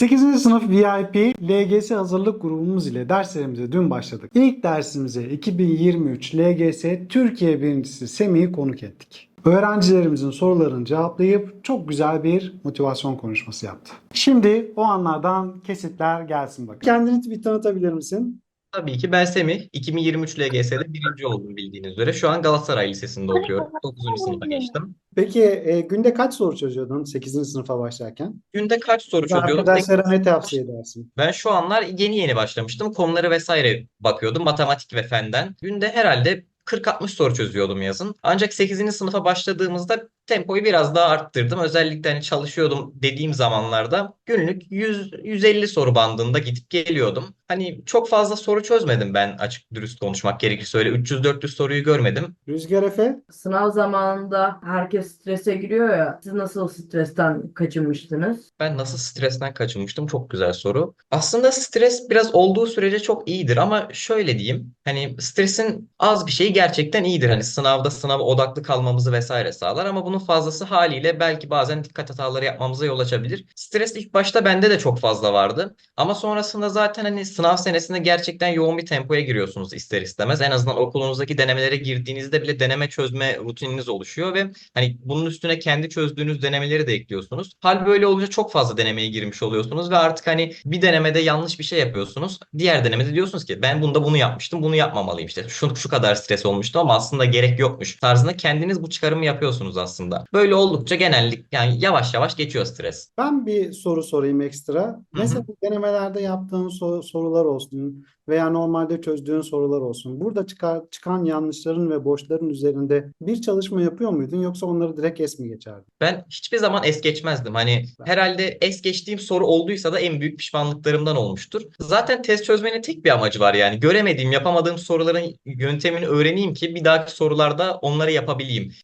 8. sınıf VIP LGS hazırlık grubumuz ile derslerimize dün başladık. İlk dersimize 2023 LGS Türkiye birincisi Semih'i konuk ettik. Öğrencilerimizin sorularını cevaplayıp çok güzel bir motivasyon konuşması yaptı. Şimdi o anlardan kesitler gelsin bakalım. Kendini bir tanıtabilir misin? Tabii ki ben Semih. 2023 LGS'de birinci oldum bildiğiniz üzere. Şu an Galatasaray Lisesi'nde okuyorum. 9. sınıfa geçtim. Peki e, günde kaç soru çözüyordun 8. sınıfa başlarken? Günde kaç soru çözüyordum? Arkadaşlara ne tavsiye edersin? Ben şu anlar yeni yeni başlamıştım. Konuları vesaire bakıyordum. Matematik ve fenden. Günde herhalde 40-60 soru çözüyordum yazın. Ancak 8. sınıfa başladığımızda tempoyu biraz daha arttırdım. Özellikle hani çalışıyordum dediğim zamanlarda günlük 100-150 soru bandında gidip geliyordum. Hani çok fazla soru çözmedim ben açık dürüst konuşmak gerekirse öyle 300-400 soruyu görmedim. Rüzgar Efe? Sınav zamanında herkes strese giriyor ya. Siz nasıl stresten kaçınmıştınız? Ben nasıl stresten kaçınmıştım? Çok güzel soru. Aslında stres biraz olduğu sürece çok iyidir ama şöyle diyeyim. Hani stresin az bir şeyi gerçekten iyidir. Hani sınavda sınava odaklı kalmamızı vesaire sağlar ama bunun fazlası haliyle belki bazen dikkat hataları yapmamıza yol açabilir. Stres ilk başta bende de çok fazla vardı. Ama sonrasında zaten hani sınav senesinde gerçekten yoğun bir tempoya giriyorsunuz ister istemez. En azından okulunuzdaki denemelere girdiğinizde bile deneme çözme rutininiz oluşuyor ve hani bunun üstüne kendi çözdüğünüz denemeleri de ekliyorsunuz. Hal böyle olunca çok fazla denemeye girmiş oluyorsunuz ve artık hani bir denemede yanlış bir şey yapıyorsunuz. Diğer denemede diyorsunuz ki ben bunda bunu yapmıştım, bunu yapmamalıyım işte. Şu, şu kadar stres olmuştu ama aslında gerek yokmuş tarzında kendiniz bu çıkarımı yapıyorsunuz aslında. Böyle oldukça genellik yani yavaş yavaş geçiyor stres. Ben bir soru sorayım ekstra. Mesela bu denemelerde yaptığın so- sorular olsun veya normalde çözdüğün sorular olsun. Burada çıkar, çıkan yanlışların ve boşların üzerinde bir çalışma yapıyor muydun yoksa onları direkt es mi geçerdin? Ben hiçbir zaman es geçmezdim. Hani herhalde es geçtiğim soru olduysa da en büyük pişmanlıklarımdan olmuştur. Zaten test çözmenin tek bir amacı var yani. Göremediğim, yapamadığım soruların yöntemini öğreneyim ki bir dahaki sorularda onları yapabileyim.